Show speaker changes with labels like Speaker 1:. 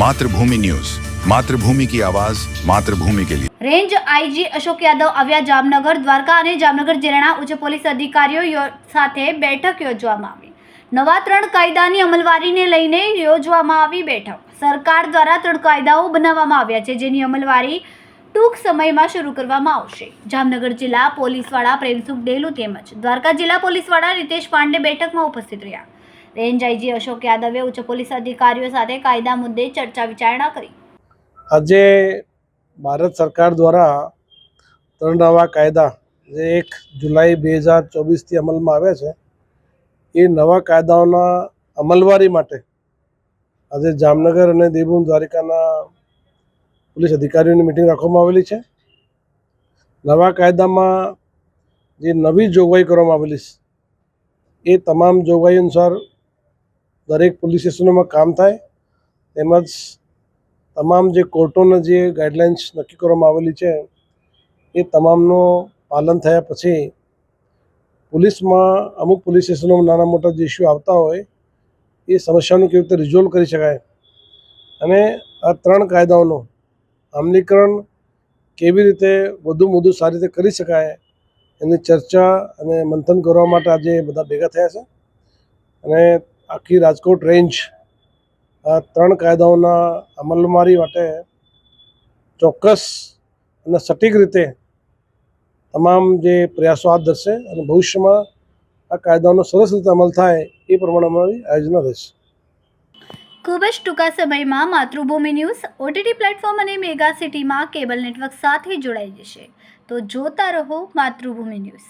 Speaker 1: Mathrubhumi news. Mathrubhumi કી આવાજ, માતૃભૂમિ કે લીએ
Speaker 2: રેન્જ આઈજી અશોક યાદવ આવ્યા જામનગર, દ્વારકા અને જામનગર જિલ્લાના ઉચ્ચ પોલીસ અધિકારીઓ સાથે બેઠક યોજવામાં આવી. નવા ત્રણ કાયદાની અમલવારીને લઈને યોજવામાં આવી બેઠક. સરકાર દ્વારા ત્રણ કાયદાઓ બનાવવામાં આવ્યા છે, જેની અમલવારી ટૂંક સમયમાં શરૂ કરવામાં આવશે. જામનગર જિલ્લા પોલીસવાળા પ્રેમસુખ ડેલુ તેમજ દ્વારકા જિલ્લા પોલીસવાળા વડા રીતેશ પાંડે બેઠકમાં ઉપસ્થિત રહ્યા. રેન્જ આઈજી અશોક યાદવે ઉચ્ચ પોલીસ અધિકારીઓ સાથે કાયદા મુદ્દે ચર્ચા વિચારણા કરી.
Speaker 3: આજે ભારત સરકાર દ્વારા ત્રણ નવા કાયદા જે એક જુલાઈ બે હજાર ચોવીસથી અમલમાં આવ્યા છે, એ નવા કાયદાઓના અમલવારી માટે આજે જામનગર અને દેવભૂમ દ્વારિકાના પોલીસ અધિકારીઓની મિટિંગ રાખવામાં આવેલી છે. નવા કાયદામાં જે નવી જોગવાઈ કરવામાં આવેલી છે, એ તમામ જોગવાઈ અનુસાર દરેક પોલીસ સ્ટેશનોમાં કામ થાય, તેમજ તમામ જે કોર્ટોના જે ગાઈડલાઇન્સ નક્કી કરવામાં આવેલી છે, એ તમામનું પાલન થયા પછી પોલીસમાં અમુક પોલીસ સ્ટેશનોમાં નાના મોટા જે ઇસ્યુ આવતા હોય, એ સમસ્યાનું કેવી રીતે રિઝોલ્વ કરી શકાય? અને આ ત્રણ કાયદાઓનું અમલીકરણ કેવી રીતે વધુ વધુ સારી રીતે કરી શકાય, એની ચર્ચા અને મંથન કરવા માટે આજે બધા ભેગા થયા છે. અને આખી રાજકોટ રેન્જ આ ત્રણ કાયદાઓના અમલમારી માટે ચોક્કસ અને સટીક રીતે તમામ જે પ્રયાસો હાથ ધરશે અને ભવિષ્યમાં આ કાયદાઓનો સરસ રીતે અમલ થાય એ પ્રમાણે અમારી આયોજના રહેશે.
Speaker 2: ખૂબ જ ટૂંકા સમયમાં માતૃભૂમિ ન્યૂઝ ઓટીટી પ્લેટફોર્મ અને મેગા સિટીમાં કેબલ નેટવર્ક સાથે જોડાઈ જશે. તો જોતા રહો માતૃભૂમિ ન્યૂઝ.